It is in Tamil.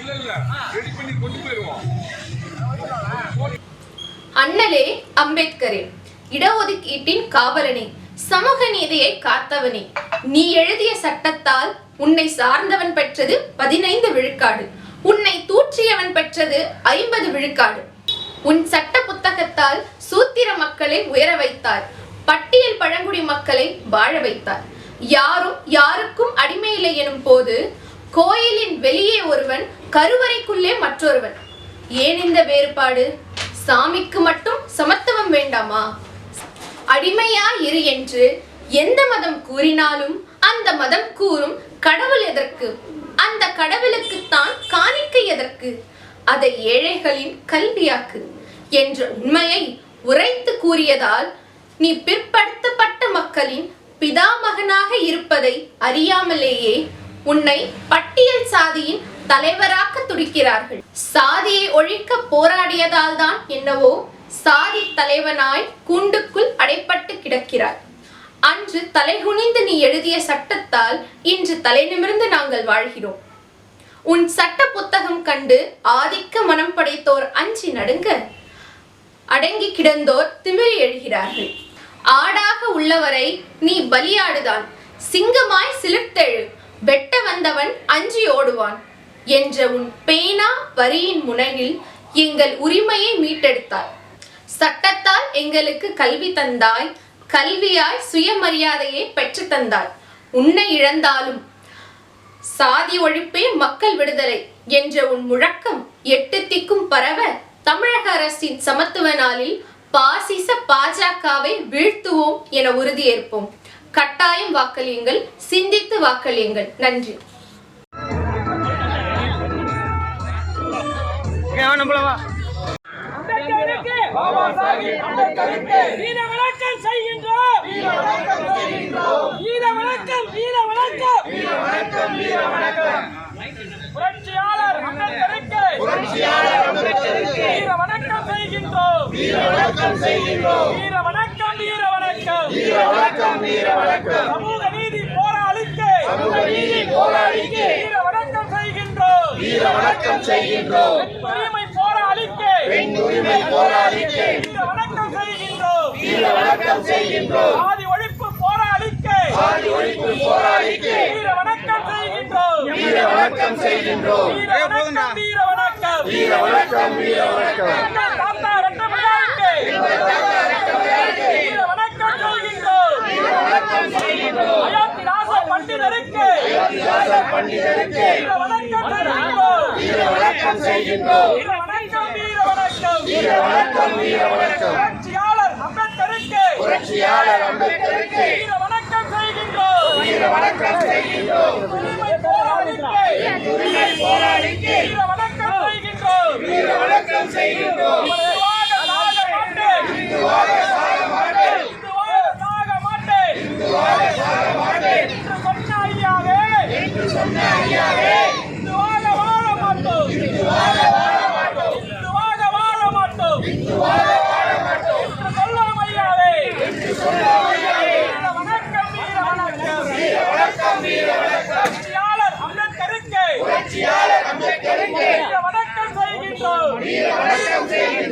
இல்ல இல்ல ரெடி பண்ணி கொண்டு போயிருவோம் அண்ணலே அம்பேத்கரே இடஒதுக்கீட்டின் காவலனே சமூக நீதியை காத்தவனே. நீ எழுதிய சட்டத்தால் உன்னை சார்ந்தவன் பெற்றது பதினைந்து விழுக்காடு. உன்னை தூற்றியவன் பெற்றது ஐம்பது விழுக்காடு. உன் சட்ட புத்தகத்தால் சூத்திர மக்களை உயர வைத்தார் பட்டியல் பழங்குடி மக்களை வாழ வைத்தார் யாரும் யாருக்கும் அடிமையில்லை எனும் போது கோயிலின் வெளியே ஒருவன் கருவறைக்குள்ளே மற்றொருவன். ஏன் இந்த வேறுபாடு? சாமிக்கு மட்டும் சமத்துவம் வேண்டாமா? அடிமையா இரு என்று எந்த மதம் கூறினாலும் அந்த மதம் கூறும் கடவுள் எதற்கு? அந்த கடவுளுக்கு தான் காணிக்கை எதற்கு? அதை ஏழைகளின் கல்வியாக்கு என்ற உண்மையை உரைத்து கூறியதால் நீ பிற்படுத்தப்பட்ட மக்களின் பிதாமகனாக இருப்பதை அறியாமலேயே உன்னை பட்டியல் சாதியின் தலைவராக்க துடிக்கிறார்கள். சாதியை ஒழிக்க போராடியதால் தான் என்னவோ சாதி தலைவனாய் கூண்டுக்குள் அடைப்பட்டு கிடக்கிறார் அன்று தலைகுனிந்து நீ எழுதிய சட்டத்தால் இன்று தலைநிமிர்ந்து நாங்கள் வாழ்கிறோம். உன் சட்ட புத்தகம் கண்டு ஆதிக்க மனம் படைத்தோர் அஞ்சி நடுங்க. அடங்கி கிடந்தோர் திமிரி எழுகிறார்கள். ஆடாக உள்ளவரை நீ பலியாடுதான். சிங்கமாய் சிலிர்த்தெழு. வெட்ட வந்தவன் அஞ்சி ஓடுவான் என்ற உன் பேனா வரியின் முனையில் எங்கள் உரிமையை மீட்டெடுத்தாய். சட்டத்தால் எங்களுக்கு கல்வி தந்தாய் கல்வியாய் சுயமரியாதையை பெற்று தந்தாய். உன்னை இழந்தாலும் சாதி ஒழிப்பே மக்கள் விடுதலை என்ற உன் முழக்கம் எட்டு திக்கும் பரவ தமிழக அரசின் சமத்துவ நாளில் பாசிச பாஜகவை வீழ்த்துவோம் என உறுதியேற்போம். கட்டாயம் வாக்களியுங்கள் சிந்தித்து வாக்களியுங்கள். நன்றி. செய்கின்றோம் வீர வணக்கம் வீர வணக்கம் புரட்சியாளர் அம்பேத்கருக்கு வீர வணக்கம் செய்கின்றோம் வீர வணக்கம் வீர வணக்கம். சமூக நீதி போராளிக்கு. வீர வணக்கம் செய்கின்றோம். வீர வணக்கம் செய்கின்றோம். உரிமை போராளிக்கு. பெண் உரிமை போராளிக்கு. வீர வணக்கம் செய்கின்றோம். வீர வணக்கம் செய்கின்றோம். சாதி ஒழிப்பு போராளிக்கு. சாதி ஒழிப்பு போராளிக்கு. வீர வணக்கம் செய்கின்றோம். வீர வணக்கம் செய்கின்றோம். வீர வணக்கம் வீர வணக்கம். வீர வணக்கம் வீர வணக்கம். பண்டிதருக்கு வீர வணக்கம் செய்கின்றோம். வீர வணக்கம் வீர வணக்கம் புரட்சியாளர் அம்பேத்கருக்கு வீர வணக்கம் செய்கின்றோம். வீர வணக்கம் செய்கின்றோம். vida para seu bem.